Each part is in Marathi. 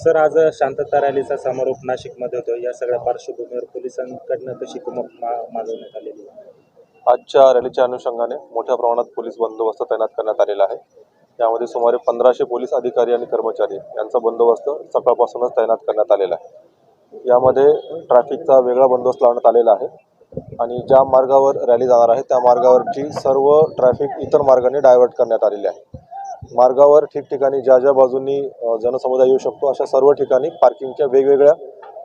सर आज शांतता रॅलीचा समारोप नाशिकमध्ये होतो. या सगळ्या पार्श्वभूमीवर पोलिसांकडनं कशी कुमक मा- मागवण्यात आलेली आहे? आजच्या रॅलीच्या अनुषंगाने मोठ्या प्रमाणात पोलीस बंदोबस्त तैनात करण्यात आलेला आहे. यामध्ये सुमारे पंधराशे पोलीस अधिकारी आणि कर्मचारी यांचा बंदोबस्त सकाळपासूनच तैनात करण्यात आलेला आहे. यामध्ये ट्रॅफिकचा वेगळा बंदोबस्त लावण्यात आलेला आहे आणि ज्या मार्गावर रॅली जाणार आहे त्या मार्गावरची सर्व ट्रॅफिक इतर मार्गाने डायव्हर्ट करण्यात आलेली आहे. मार्गावर ठिकठिकाणी ज्या ज्या बाजूंनी जनसमुदाय येऊ शकतो अशा सर्व ठिकाणी पार्किंगच्या वेगवेगळ्या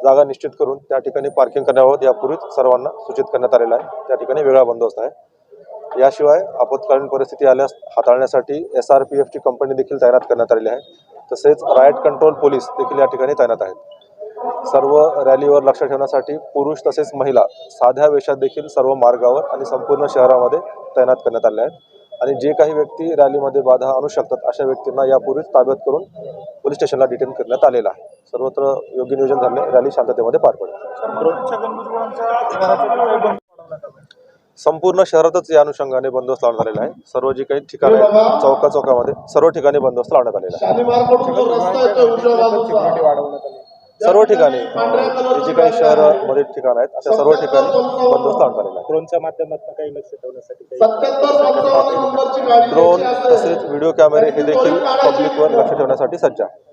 जागा निश्चित करून त्या ठिकाणी पार्किंग करण्याबाबत यापूर्वीच सर्वांना सूचित करण्यात आलेलं आहे. त्या ठिकाणी वेगळा बंदोबस्त आहे. याशिवाय आपत्कालीन परिस्थिती आल्यास हाताळण्यासाठी एस आर पी एफची कंपनी देखील तैनात करण्यात आलेली आहे. तसेच रायट कंट्रोल पोलीस देखील या ठिकाणी तैनात आहेत. सर्व रॅलीवर लक्ष ठेवण्यासाठी पुरुष तसेच महिला साध्या वेशात देखील सर्व मार्गावर आणि संपूर्ण शहरामध्ये तैनात करण्यात आले आहेत. आणि जे काही व्यक्ती रॅलीमध्ये बाधा आणू शकतात अशा व्यक्तींना यापूर्वीच ताब्यात करून पोलीस स्टेशनला डिटेन करण्यात आलेलं आहे. सर्वत्र योग्य नियोजन झाले रॅली शांततेमध्ये पार पडेल. संपूर्ण शहरातच या अनुषंगाने बंदोबस्त लावण्यात आलेला आहे. सर्व जे काही ठिकाणे आहेत चौका चौकामध्ये सर्व ठिकाणी बंदोबस्त लावण्यात आलेला आहे. सर्व ठिकाणी जे काही शहरामध्ये ठिकाण आहेत अशा सर्व ठिकाणी बंदोबस्त आहे. ड्रोनच्या माध्यमातून काही लक्ष ठेवण्यासाठी ड्रोन तसेच व्हिडिओ कॅमेरे हे देखील पब्लिकवर लक्ष ठेवण्यासाठी सज्ज आहे.